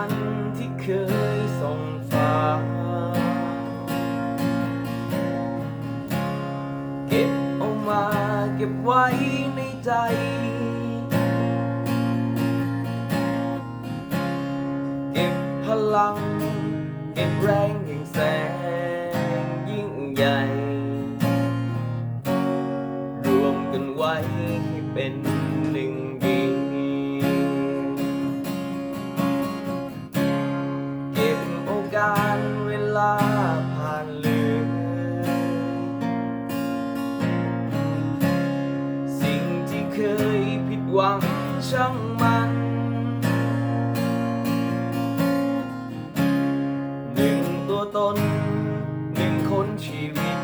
ันที่เคยส่งฟ้า เก็บเอามาเก็บไว้ในใจ เก็บพลัง เก็บแรงแห่งแสงยิ่งใหญ่ รวมกันไว้ให้เป็นหนึ่ง การเวลาผ่านเลืมสิ่งที่เคยผิดหวังช่างมัน หนึ่งตัวตน หนึ่งคนชีวิต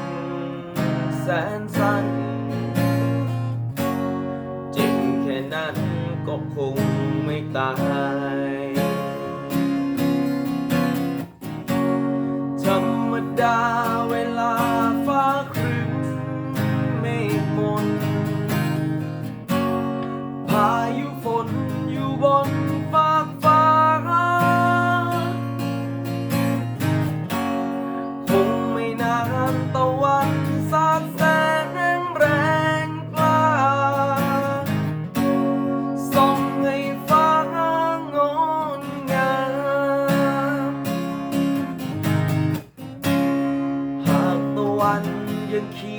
แสนสั้นจริงแค่นั้นก็คงไม่ตาย can keep.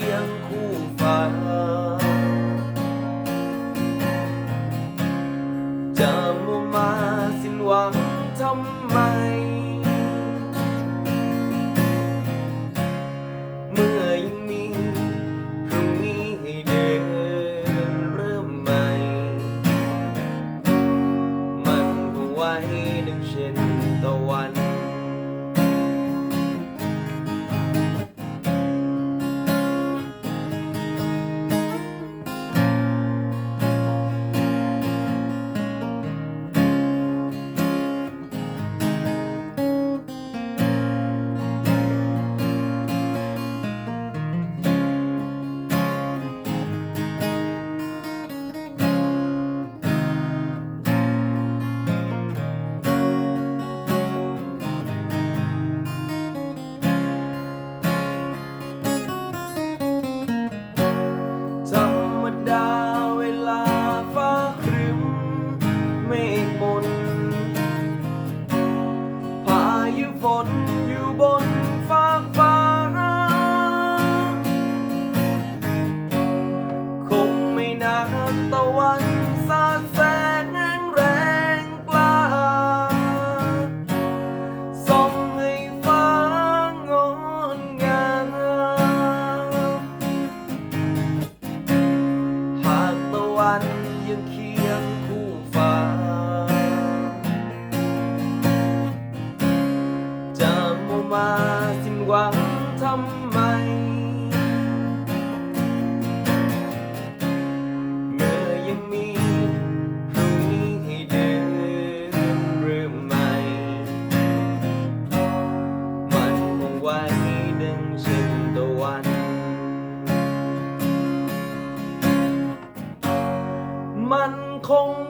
không